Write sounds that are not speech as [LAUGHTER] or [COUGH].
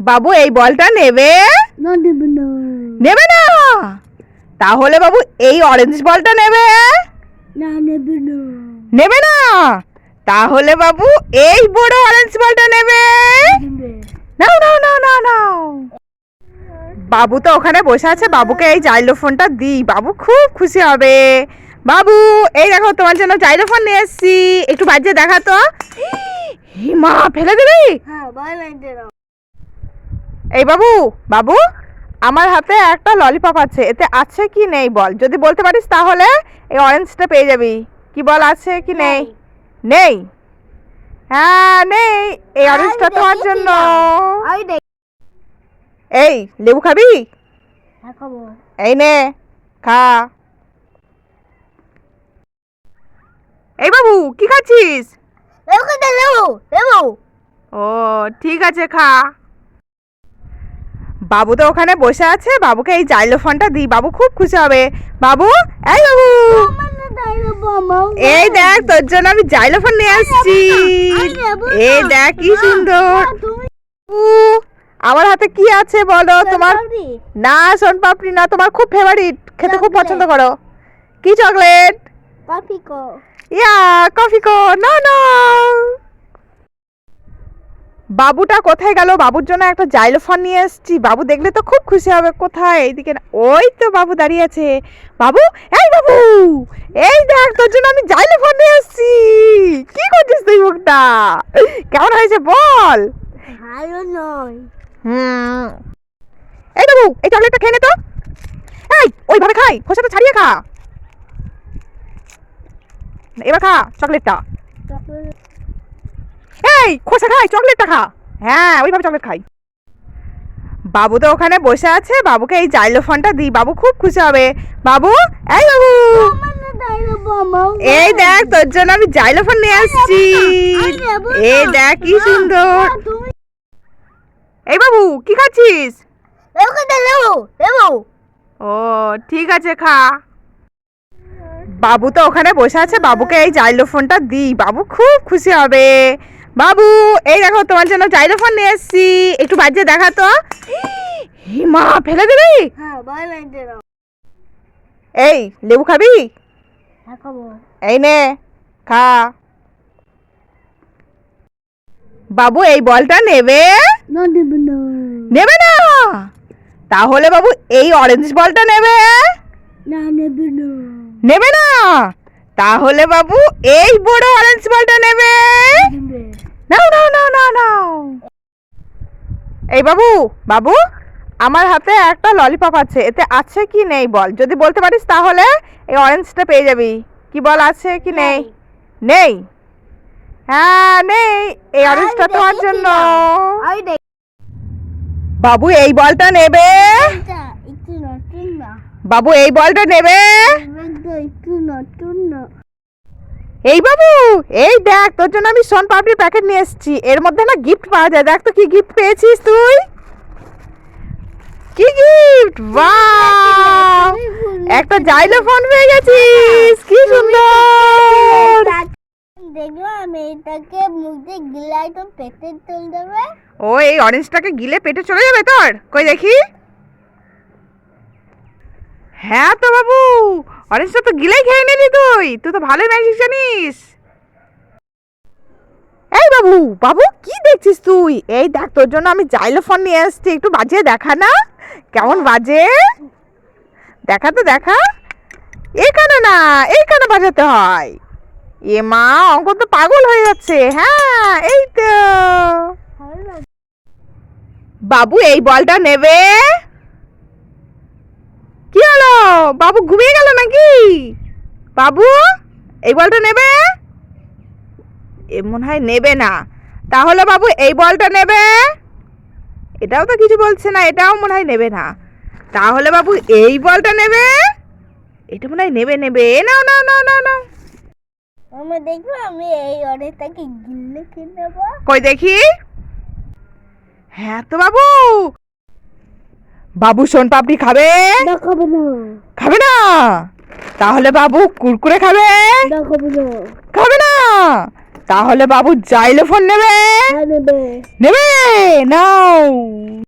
বাবু এই বলটা নেবে? না নেবে না। তাহলে বাবু এই অরেঞ্জ বলটা নেবে? না নেব না। নেবে না? তাহলে বাবু এই বড় অরেঞ্জ বলটা নেবে? বাবু তো ওখানে বসে আছে বাবুকে এই জাইলোফোনটা দিই। বাবু খুব খুশি হবে। বাবু এই দেখো তোমার জন্য জাইলোফোন নিয়ে এসেছি। একটু বাজিয়ে দেখা তো [GASPS] হি মা ফেলে দিবি? হ্যাঁ এই বাবু বাবু আমার হাতে একটা ললিপপ আছে এতে আছে কি নেই বল? যদি বলতে পারিস তাহলে এই অরেঞ্জটা পেয়ে যাবি। কি বল আছে কি নেই? নেই? হ্যাঁ নেই। এই অরেঞ্জটা তোমার জন্য। এই লেবু খাবি? হ্যাঁ এই নে খা। এই বাবু কি খাচ্ছিস? লেবু লেবু। ও ঠিক আছে খা। বাবু তো ওখানে বসে আছে বাবুকে এই জাইলোফোনটা দিই বাবু খুব খুশি হবে। বাবু এই বাবু। এই দেখ তোর জন্য আমি জাইলোফোন নিয়ে আসছি। এই দেখ কি সুন্দর। আমার হাতে কি আছে বলো? তোমার না সোন পাপড়ি না তোমার খুব ফেভারিট খেতে খুব পছন্দ করো। কি চকলেট? কফি কো ইয়া কফি কো না না। বাবুটা কোথায় গেল? বাবুর জন্য একটা জাইলোফোন নিয়ে এসেছি। বাবু দেখলে তো খুব খুশি হবে। কোথায়? এইদিকে ওই তো বাবু দাঁড়িয়ে আছে। বাবু এই বাবু! এই দেখ তোর জন্য আমি জাইলোফোন নিয়ে এসেছি। কি করছিস তুই মুখটা? কেমন হয়েছে বল? ভালো নয়। হুম। এই বাবু এই চকলেটটা খেয়ে নে তো। এই ওইভাবে খাই। খোসাটা ছাড়িয়ে খা। এবার খা চকলেটটা। এই, খোসা খাই, চকলেটটা খা। হ্যাঁ ওইভাবে চকলেট খাই। বাবু তো ওখানে বসে আছে, বাবুকে এই জাইলোফোনটা দিই, বাবু খুব খুশি হবে। বাবু, এই বাবু। এই দেখ, তোর জন্য আমি জাইলোফোন নিয়ে আসছি। এই দেখ, কি সুন্দর। এই বাবু, কি খাচ্ছিস? ও, ঠিক আছে, খা। বাবু তো ওখানে বসে আছে, বাবুকে এই জাইলোফোনটা দিই, বাবু খুব খুশি হবে। বাবু এই দেখো তোমার জন্য জাইলোফোন নিয়ে এসেছি। একটু বাজিয়ে দেখা তো [GASPS] মা ফেলে দিবি হ্যাঁ এই লেবু খাবি? হ্যাঁ এই নে খা। বাবু এই বলটা নেবে? না নেবে না। তাহলে বাবু এই অরেঞ্জ বলটা নেবে? না নেব না। নেবে না? তাহলে বাবু এই বড় অরেঞ্জ বলটা নেবে। নাও নাও নাও নাও নাও এই বাবু বাবু আমার হাতে একটা ললিপপ আছে। এতে আছে কি নেই বল? যদি বলতে পারিস তাহলে এই অরেঞ্জটা পেয়ে যাবি। কি বল আছে কি নেই। নেই? হ্যাঁ নেই। এই অরেঞ্জটা তোমার জন্য। বাবু এই বলটা নেবে? বাবু এই বলটা নেবে এটা একটু নতুন না এই বাবু এই দেখ তোর জন্য আমি সোন পাপড়ির প্যাকেট নিয়ে এসেছি। এর মধ্যে না গিফট পাওয়া যায়। দেখ তো কি গিফট পেয়েছিস তুই। কি গিফট বাহ একটা জাইলোফোন পেয়ে গেছিস। কি সুন্দর! দেখল আমি এটাকে মুখ গিলাই তো পেটে তুল দেবে। ও এই অরেঞ্জটাকে গিলে পেটে চলে যাবে তোর? কই দেখি? হ্যাঁ তো বাবু। অরেঞ্জটা তো গিলেই খেয়ে নিলি তুই। তুই তো ভালোই ম্যাজিক জানিস? এই বাবু বাবু, কি দেখছিস তুই? এই দেখ, তোর জন্য আমি জাইলোফোন নিয়ে এসেছি। একটু বাজিয়ে দেখা না? কেমন বাজে? দেখা তো দেখা। এখানে না এইখানে বাজাতে হয়। এ মা অঙ্ক তো পাগল হয়ে যাচ্ছে। হ্যাঁ এই তো। বাবু, এই বলটা নেবে? বাবু ঘুমিয়ে গেল নাকি? বাবু এই বলটা নেবে? এ মনে হয় নেবে না। তাহলে বাবু এই বলটা নেবে? এটাও তো কিছু বলছে না এটাও মনে হয় নেবে না। তাহলে বাবু এই বলটা নেবে? এটা মনে হয় নেবে নেবে। এ নাও নাও নাও নাও নাও। আমি দেখব আমি এই অনেকটাকে গিলে খেয়ে নেব কই দেখি? হ্যাঁ তো বাবু। বাবু সোন পাপড়ি খাবে? দেখাবো না। খাবে না? তাহলে বাবু কুরকুরে খাবে? খাবে না? তাহলে বাবু জাইলোফোন নেবে? হ্যাঁ নেবে। নেবে? নাও।